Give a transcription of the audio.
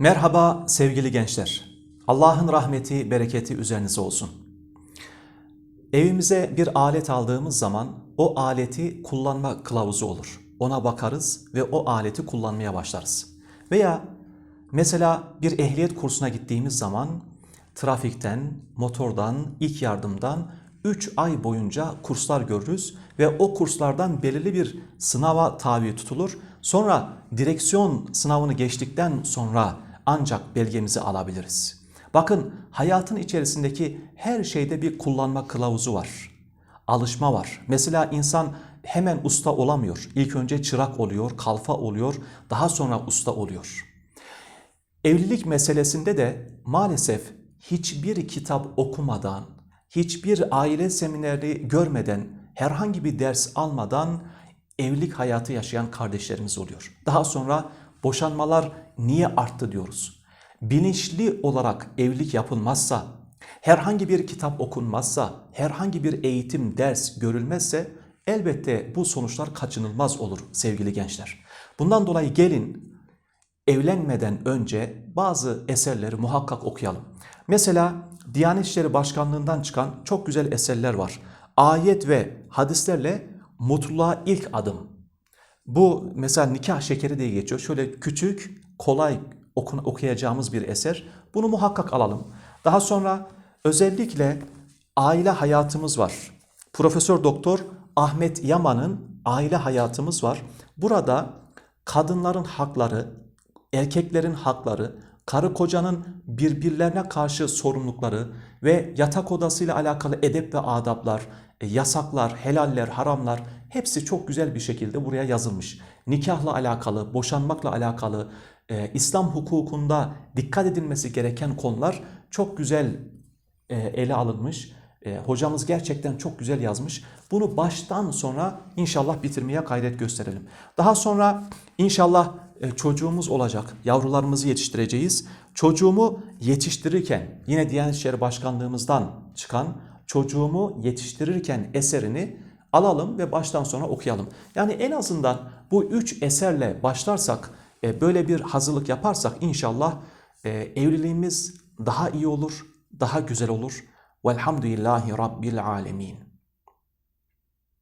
Merhaba sevgili gençler. Allah'ın rahmeti, bereketi üzerinize olsun. Evimize bir alet aldığımız zaman o aleti kullanma kılavuzu olur. Ona bakarız ve o aleti kullanmaya başlarız. Veya mesela bir ehliyet kursuna gittiğimiz zaman trafikten, motordan, ilk yardımdan 3 ay boyunca kurslar görürüz ve o kurslardan belirli bir sınava tabi tutulur. Sonra direksiyon sınavını geçtikten sonra ancak belgemizi alabiliriz. Bakın hayatın içerisindeki her şeyde bir kullanma kılavuzu var. Alışma var. Mesela insan hemen usta olamıyor. İlk önce çırak oluyor, kalfa oluyor, daha sonra usta oluyor. Evlilik meselesinde de maalesef hiçbir kitap okumadan, hiçbir aile semineri görmeden, herhangi bir ders almadan evlilik hayatı yaşayan kardeşlerimiz oluyor. Daha sonra boşanmalar niye arttı diyoruz. Bilinçli olarak evlilik yapılmazsa, herhangi bir kitap okunmazsa, herhangi bir eğitim, ders görülmezse elbette bu sonuçlar kaçınılmaz olur sevgili gençler. Bundan dolayı gelin evlenmeden önce bazı eserleri muhakkak okuyalım. Mesela Diyanet İşleri Başkanlığından çıkan çok güzel eserler var. Ayet ve hadislerle mutluluğa ilk adım. Bu mesela nikah şekeri diye geçiyor. Şöyle küçük, kolay okuyacağımız bir eser. Bunu muhakkak alalım. Daha sonra özellikle aile hayatımız var. Profesör Doktor Ahmet Yaman'ın aile hayatımız var. Burada kadınların hakları, erkeklerin hakları, karı kocanın birbirlerine karşı sorumlulukları ve yatak odasıyla alakalı edep ve adaplar, e, yasaklar, helaller, haramlar hepsi çok güzel bir şekilde buraya yazılmış. Nikahla alakalı, boşanmakla alakalı, e, İslam hukukunda dikkat edilmesi gereken konular çok güzel e, ele alınmış. E, hocamız gerçekten çok güzel yazmış. Bunu baştan sonra inşallah bitirmeye gayret gösterelim. Daha sonra inşallah e, çocuğumuz olacak. Yavrularımızı yetiştireceğiz. Çocuğumu yetiştirirken yine Diyanet İşleri Başkanlığımızdan çıkan çocuğumu yetiştirirken eserini alalım ve baştan sona okuyalım. Yani en azından bu üç eserle başlarsak e, böyle bir hazırlık yaparsak inşallah e, evliliğimiz daha iyi olur, daha güzel olur. Velhamdülillahi Rabbil Alemin.